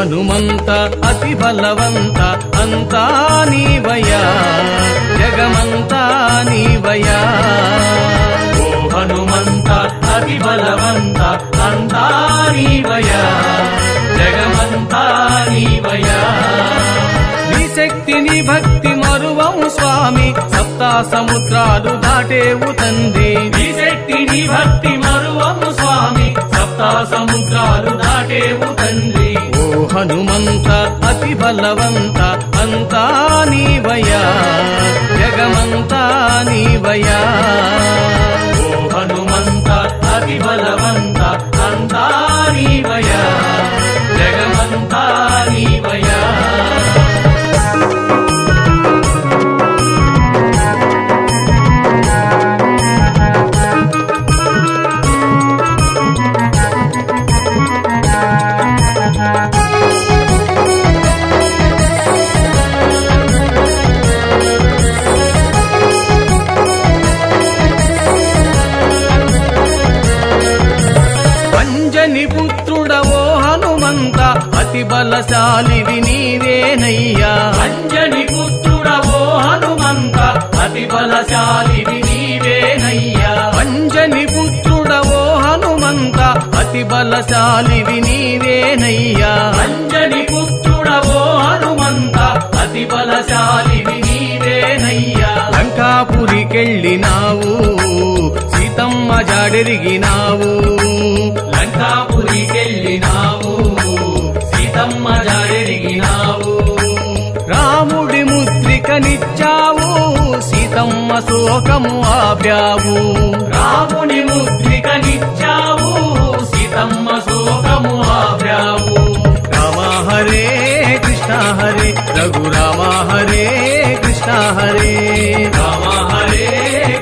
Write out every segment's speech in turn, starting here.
హనుమంత అతి బలవంత అంతా నీవయా జగమంతా నీవయా ఓ హనుమంత అతి బలవంత అంతా నీవయా జగమంతా నీవయా నీ శక్తిని భక్తి మరువము స్వామి సప్తా సముద్రాలు దాటేవు తండ్రి. నీ శక్తిని భక్తి మరువము స్వామి సప్తా సముద్రాలు దాటేవు తండ్రి. హనుమంత అతి బలవంత అంతా నీవయా హనుమంత అతి బలశాలివి నీవేనయ్యా. అంజని పుత్రుడవో హనుమంత అతి బలశాలివి నీవేనయ్యా. అంజని పుత్రుడవో హనుమంత అతి బలశాలివి నీవేనయ్యా. అంజని పుత్రుడవో హనుమంత అతి బలశాలివి నీవేనయ్యా. లంకాపురికెళ్ళినావు సీతమ్మ జాడెరిగినావు. శోకము ఆప్యావు. రాముని ముద్రికనిచ్చావు సీతమ్మ శోకము ఆవ్యావు రామ హరే కృష్ణ హరే రఘురామ హరే కృష్ణ హరే. రామ హరే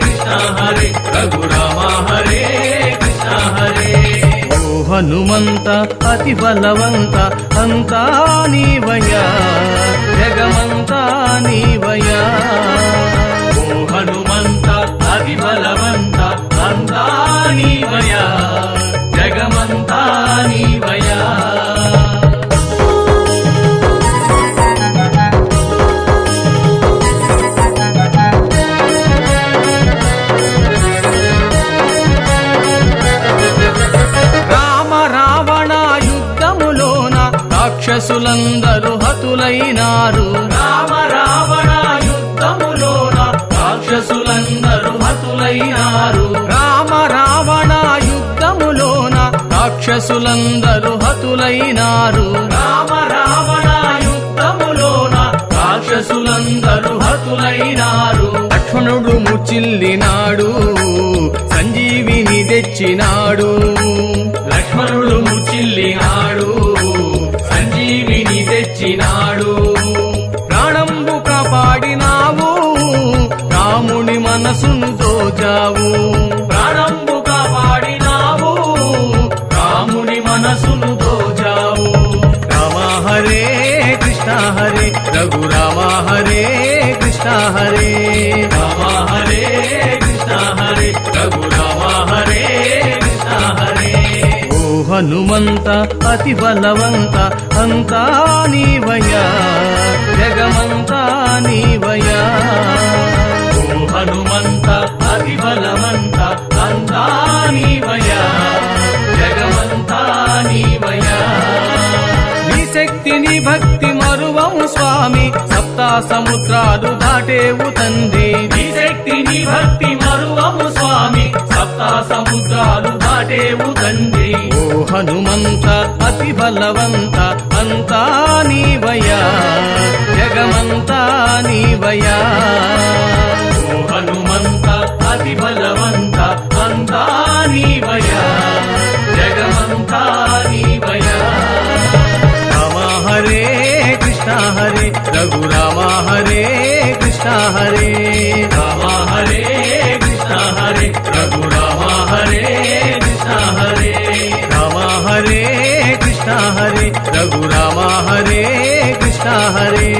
కృష్ణ హరే రఘురామ హరే కృష్ణ హరే. ఓ హనుమంత అతి బలవంత అంతా నీవయా జగమంతా నీవయా రాక్షసులందరూ హతులైనారు. రామ రావణ యుద్ధములోన రాక్షసులందరూ హతులైనారు. రామ రావణ యుద్ధములోన రాక్షసులందరూ హతులైనారు. రామ రావణ యుద్ధములోన రాక్షసులందరూ హతులైనారు. లక్ష్మణుడు ముచ్చిల్లినాడు సంజీవిని తెచ్చినాడు. కాపాడినావు రాముని మనసును దోచావు ప్రాణంబు కాపాడినావు రాముని మనసును దోచావు రామ హరే కృష్ణ హరే రఘు రామ హరే కృష్ణ హరే. రామ హరే కృష్ణ హరే రఘు రామ హరే కృష్ణ హరే. ఓ హనుమంత అతి బలవంత అంతా నీవయ్యా. నీ భక్తి మరువము స్వామి. సప్తా సముద్రాలు దాటేవు తండ్రి. నీ శక్తి నీ భక్తి మరువము స్వామి. సప్తా సముద్రాలు దాటేవు తండ్రి. ఓ హనుమంత అతి బలవంత అంతా నీవయా జగమంతా నీవయా హరే రఘురామ హరే కృష్ణ హరే. రామ హరే కృష్ణ హరే. రఘురామ హరే కృష్ణ హరే. రామ హరే కృష్ణ హరే. రఘురామ హరే కృష్ణ హరే రామ హరే కృష్ణ హరే.